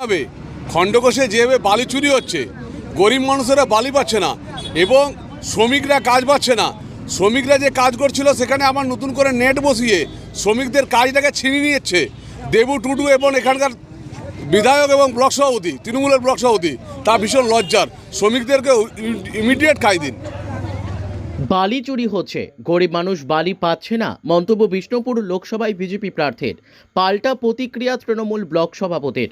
হবে। খণ্ডকোষে যেভাবে বালি চুরি হচ্ছে, গরিব মানুষেরা বালি পাচ্ছে না এবং শ্রমিকরা কাজ পাচ্ছে না। শ্রমিকরা যে কাজ করছিল সেখানে আবার নতুন করে নেট বসিয়ে শ্রমিকদের কাজটাকে ছিনিয়ে নিয়েছে। দেবু, টুডু এবং এখানকার বিধায়ক এবং ব্লক সভাপতি, তৃণমূলের ব্লক সভাপতি, তা ভীষণ লজ্জার। শ্রমিকদেরকে ইমিডিয়েট খাই দিন। বালি চুরি হচ্ছে। গরিব মানুষ বালি পাচ্ছে না, মন্তব্য বিষ্ণুপুর লোকসভায় বিজেপি প্রার্থীর। পাল্টা প্রতিক্রিয়া তৃণমূল ব্লক সভাপতির।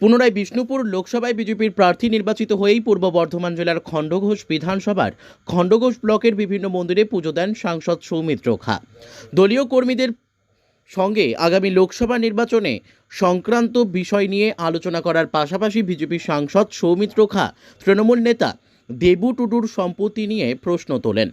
পুনরায় বিষ্ণুপুর লোকসভায় বিজেপির প্রার্থী নির্বাচিত হয়েই পূর্ব বর্ধমান জেলার খণ্ডঘোষ বিধানসভার খণ্ডঘোষ ব্লকের বিভিন্ন মন্দিরে পুজো দেন সাংসদ সৌমিত্র খা। দলীয় কর্মীদের সঙ্গে আগামী লোকসভা নির্বাচনে সংক্রান্ত বিষয় নিয়ে আলোচনা করার পাশাপাশি বিজেপি সাংসদ সৌমিত্র খা, তৃণমূল নেতা দেবু টুডুর সম্পত্তি নিয়ে প্রশ্ন তোলেন।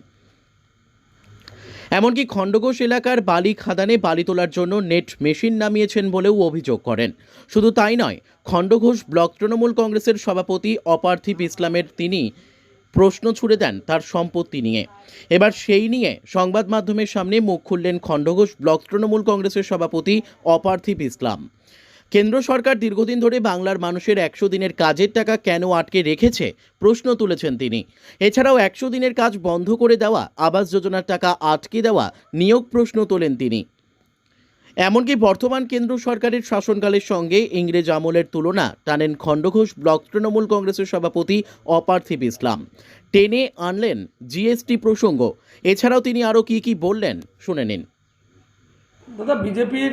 এমনকি খণ্ডঘোষ এলাকার বালি খাদানে বালি তোলার জন্য নেট মেশিন নামিয়েছেন বলেও অভিযোগ করেন। শুধু তাই নয় খণ্ডঘোষ ব্লক তৃণমূল কংগ্রেসের সভাপতি অপার্থিব ইসলামের তিনি প্রশ্ন ছুড়ে দেন তার সম্পত্তি নিয়ে। এবার সেই নিয়ে সংবাদ মাধ্যমের সামনে মুখ খুললেন খণ্ডঘোষ ব্লক তৃণমূল কংগ্রেসের সভাপতি অপার্থিব ইসলাম। কেন্দ্র সরকার দীর্ঘদিন ধরে বাংলার মানুষের একশো দিনের কাজের টাকা কেন আটকে রেখেছে প্রশ্ন তুলেছেন তিনি। এছাড়াও একশো দিনের কাজ বন্ধ করে দেওয়া, আবাস যোজনার টাকা আটকে দেওয়া নিয়োগ প্রশ্ন তোলেন তিনি। এমনকি বর্তমান কেন্দ্র সরকারের শাসনকালের সঙ্গে ইংরেজ আমলের তুলনা টানেন খণ্ডঘোষ ব্লক তৃণমূল কংগ্রেসের সভাপতি অপার্থিব ইসলাম। টেনে আনলেন জিএসটি প্রসঙ্গ। এছাড়াও তিনি আরও কী কী বললেন শুনে নিন। দাদা, বিজেপির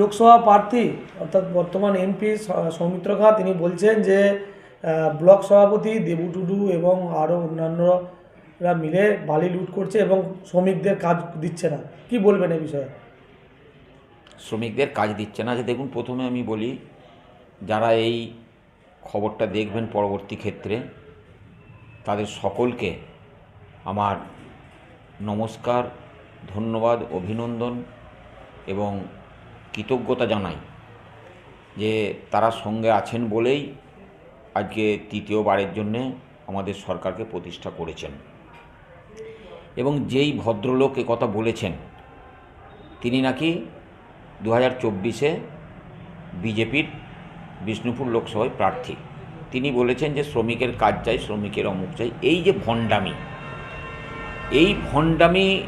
লোকসভা প্রার্থী, অর্থাৎ বর্তমান এমপি সৌমিত্র খা, তিনি বলছেন যে ব্লক সভাপতি দেবু টুডু এবং আরও অন্যান্যরা মিলে বালি লুট করছে এবং শ্রমিকদের কাজ দিচ্ছে না। কি বলবেন এই বিষয়ে? শ্রমিকদের কাজ দিচ্ছে না। যে দেখুন, প্রথমে আমি বলি, যারা এই খবরটা দেখবেন পরবর্তী ক্ষেত্রে, তাদের সকলকে আমার নমস্কার, ধন্যবাদ, অভিনন্দন এবং কৃতজ্ঞতা জানাই যে তারা সঙ্গে আছেন বলেই আজকে তৃতীয়বারের জন্যে আমাদের সরকারকে প্রতিষ্ঠা করেছেন। এবং যেই ভদ্রলোক কথা বলেছেন, তিনি নাকি দু হাজার চব্বিশে বিজেপির বিষ্ণুপুর লোকসভায় প্রার্থী। তিনি বলেছেন যে শ্রমিকের কাজ চাই, শ্রমিকের অমুক চাই। এই যে ভণ্ডামি, এই ভণ্ডামি,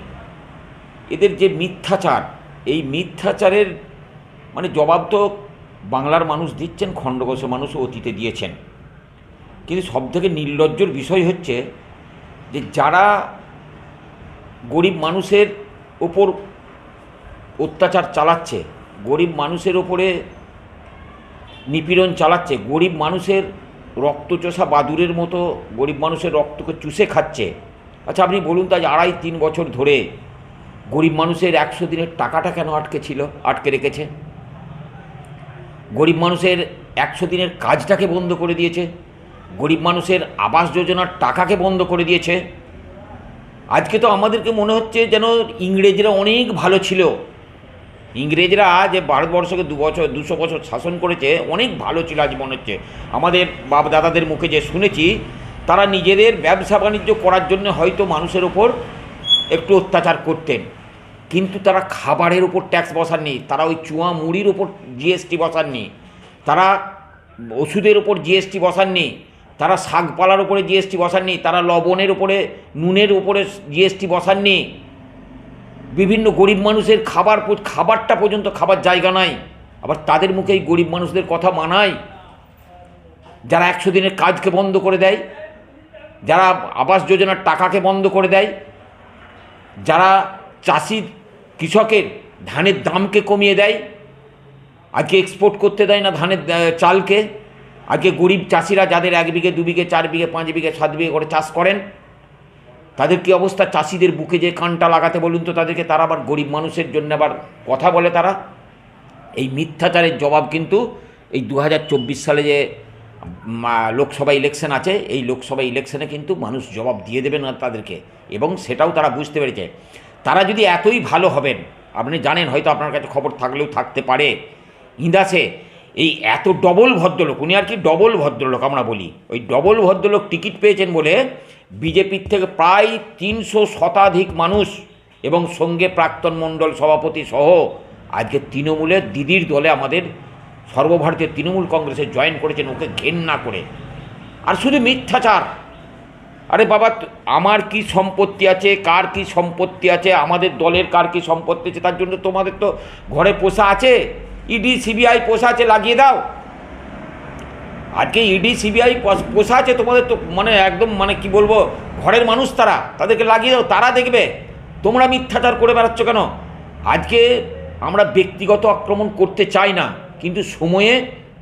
এদের যে মিথ্যাচার, এই মিথ্যাচারের মানে জবাব তো বাংলার মানুষ দিচ্ছেন খণ্ডঘোষের মানুষ অতীতে দিয়েছেন। কিন্তু সবথেকে নির্লজ্জর বিষয় হচ্ছে যে যারা গরিব মানুষের ওপর অত্যাচার চালাচ্ছে, গরিব মানুষের ওপরে নিপীড়ন চালাচ্ছে, গরিব মানুষের রক্তচোষা বাদুরের মতো গরিব মানুষের রক্তকে চুষে খাচ্ছে। আচ্ছা আপনি বলুন তো, আজ আড়াই তিন বছর ধরে গরিব মানুষের একশো দিনের টাকাটা কেন আটকে ছিল আটকে রেখেছে? গরিব মানুষের একশো দিনের কাজটাকে বন্ধ করে দিয়েছে, গরিব মানুষের আবাস যোজনার টাকাকে বন্ধ করে দিয়েছে। আজকে তো আমাদেরকে মনে হচ্ছে যেন ইংরেজরা অনেক ভালো ছিল। ইংরেজরা যে ভারতবর্ষকে দু বছর, দুশো বছর শাসন করেছে, অনেক ভালো ছিল আজ মনে হচ্ছে। আমাদের বাপ দাদাদের মুখে যে শুনেছি, তারা নিজেদের ব্যবসা বাণিজ্য করার জন্য হয়তো মানুষের ওপর একটু অত্যাচার করতেন। কিন্তু তারা খাবারের ওপর ট্যাক্স বসাননি, তারা ওই চুয়া মুড়ির ওপর জিএসটি বসাননি, তারা ওষুধের ওপর জিএসটি বসাননি, তারা শাকপালার ওপরে জিএসটি বসাননি, তারা লবণের ওপরে নুনের ওপরে জিএসটি বসাননি। বিভিন্ন গরিব মানুষের খাবার খাবারটা পর্যন্ত খাবার জায়গা নাই, আবার তাদের মুখে এই গরিব মানুষদের কথা মানায়। যারা একশো দিনের কাজকে বন্ধ করে দেয়, যারা আবাস যোজনার টাকাকে বন্ধ করে দেয়, যারা চাষি কৃষকের ধানের দামকে কমিয়ে দেয়। আজকে এক্সপোর্ট করতে দেয় না ধানের চালকে। আজকে গরিব চাষিরা যাদের এক বিঘে, দু বিঘে, চার বিঘে, পাঁচ বিঘে, সাত বিঘে করে চাষ করেন, তাদের কি অবস্থা? চাষিদের বুকে যে কানটা লাগাতে বলুন তো তাদেরকে, তারা আবার গরিব মানুষের জন্য আবার কথা বলে তারা। এই মিথ্যাচারের জবাব কিন্তু এই দু হাজার চব্বিশ সালে যে লোকসভা ইলেকশন আছে, এই লোকসভা ইলেকশনে কিন্তু মানুষ জবাব দিয়ে দেবে না তাদেরকে। এবং সেটাও তারা বুঝতে পেরেছে। তারা যদি এতই ভালো হবেন, আপনি জানেন হয়তো আপনার কাছে খবর থাকলেও থাকতে পারে। ইন্দাসে এই এত ডবল ভদ্রলোক, উনি আর কি ডবল ভদ্রলোক আমরা বলি। ওই ডবল ভদ্রলোক টিকিট পেয়েছেন বলে বিজেপির থেকে প্রায় তিনশো শতাধিক মানুষ এবং সঙ্গে প্রাক্তন মণ্ডল সভাপতি সহ আজকে তৃণমূলের দিদির দলে আমাদের সর্বভারতীয় তৃণমূল কংগ্রেসে জয়েন করেছেন, ওকে ঘেন্না করে। আর শুধু মিথ্যাচার আরে বাবা আমার কি সম্পত্তি আছে? কার কি সম্পত্তি আছে? আমাদের দলের কার কি সম্পত্তি আছে? তার জন্য তোমাদের তো ঘরে পোষা আছে। ইডি, সিবিআই পোষা আছে, লাগিয়ে দাও। আজকে ইডি, সিবিআই পোষা আছে তোমাদের তো মানে একদম মানে কি বলব, ঘরের মানুষ তারা, তাদেরকে লাগিয়ে দাও, তারা দেখবে। তোমরা মিথ্যাচার করে বেড়াচ্ছ কেন? আজকে আমরা ব্যক্তিগত আক্রমণ করতে চাই না, কিন্তু সময়ে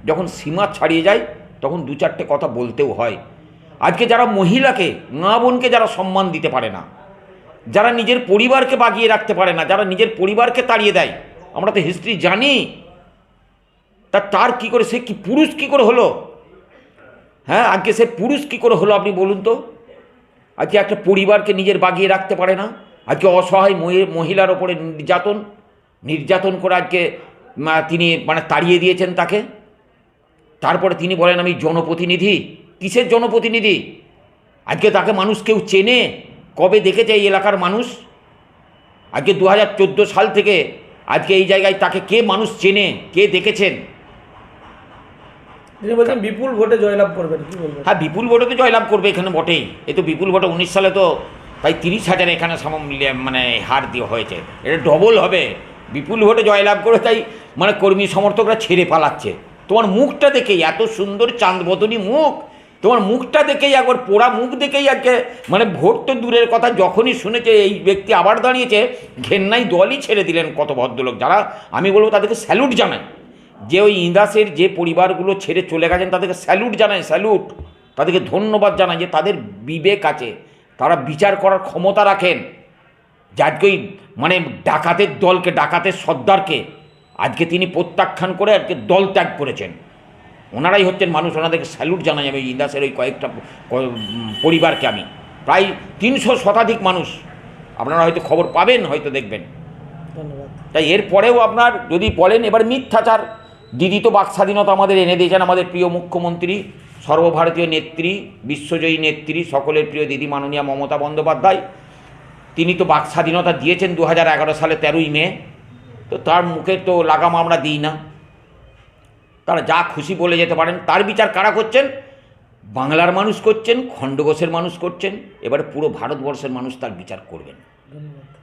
যখন সীমা ছাড়িয়ে যায়, তখন দু চারটে কথা বলতেও হয়। আজকে যারা মহিলাকে, মা বোনকে যারা সম্মান দিতে পারে না, যারা নিজের পরিবারকে বাগিয়ে রাখতে পারে না, যারা নিজের পরিবারকে তাড়িয়ে দেয়, আমরা তো হিস্ট্রি জানি, তা তার কি করে, সে কি পুরুষ কি করে হলো? হ্যাঁ আজকে সে পুরুষ কী করে হলো আপনি বলুন তো? আজকে একটা পরিবারকে নিজের বাগিয়ে রাখতে পারে না? আজকে অসহায় মহি- মহিলার ওপরে নির্যাতন নির্যাতন করে আজকে তিনি মানে তাড়িয়ে দিয়েছেন তাকে। তারপরে তিনি বলেন, আমি জনপ্রতিনিধি কিসের জনপ্রতিনিধি? আজকে তাকে মানুষ কেউ চেনে? কবে দেখেছে এই এলাকার মানুষ? আজকে দু হাজার চোদ্দ সাল থেকে আজকে এই জায়গায় তাকে কে মানুষ চেনে? কে দেখেছেন? তিনি বলছেন বিপুল ভোটে জয়লাভ করবেন হ্যাঁ বিপুল ভোটে তো জয়লাভ করবে এখানে বটেই। এ তো বিপুল ভোটে উনিশ সালে তো প্রায় তিরিশ হাজার এখানে সাম মানে হার দিয়ে হয়েছে। এটা ডবল হবে। বিপুল ভোটে জয়লাভ করে তাই মানে কর্মী সমর্থকরা ছেড়ে পালাচ্ছে। তোমার মুখটা দেখেই এত সুন্দর চাঁদ চাঁদবদনী মুখ। তোমার মুখটা দেখেই একবার পোড়া মুখ দেখেই আজকে মানে ভোট তো দূরের কথা, যখনই শুনেছে এই ব্যক্তি আবার দাঁড়িয়েছে, ঘেন্নাই দলই ছেড়ে দিলেন কত ভদ্রলোক। যারা, আমি বলব তাদেরকে স্যালুট জানাই। যে ওই ইন্দাসের যে পরিবারগুলো ছেড়ে চলে গেছেন, তাদেরকে স্যালুট জানাই, স্যালুট। তাদেরকে ধন্যবাদ জানাই যে তাদের বিবেক আছে, তারা বিচার করার ক্ষমতা রাখেন। যে আজকে ওই মানে ডাকাতের দলকে, ডাকাতের সর্দারকে, আজকে তিনি প্রত্যাখ্যান করে আজকে দল ত্যাগ করেছেন। ওনারাই হচ্ছেন মানুষ ওনাদেরকে স্যালুট জানাই আমি ইন্দাসের ওই কয়েকটা পরিবারকে আমি। প্রায় তিনশো শতাধিক মানুষ আপনারা হয়তো খবর পাবেন হয়তো দেখবেন। ধন্যবাদ। তাই এরপরেও আপনার যদি বলেন এবার মিথ্যাচার দিদি তো বাক স্বাধীনতা আমাদের এনে দিয়েছেন আমাদের প্রিয় মুখ্যমন্ত্রী সর্বভারতীয় নেত্রী বিশ্বজয়ী নেত্রী সকলের প্রিয় দিদি মাননীয়া মমতা বন্দ্যোপাধ্যায় তিনি তো বাক স্বাধীনতা দিয়েছেন দু হাজার এগারো সালে তেরোই মে তো তার মুখে তো লাগাম আমরা দিই না। তারা যা খুশি বলে যেতে পারেন, তার বিচার কারা করছেন? বাংলার মানুষ করছেন, খণ্ডঘোষের মানুষ করছেন, এবারে পুরো ভারতবর্ষের মানুষ তার বিচার করবেন। ধন্যবাদ।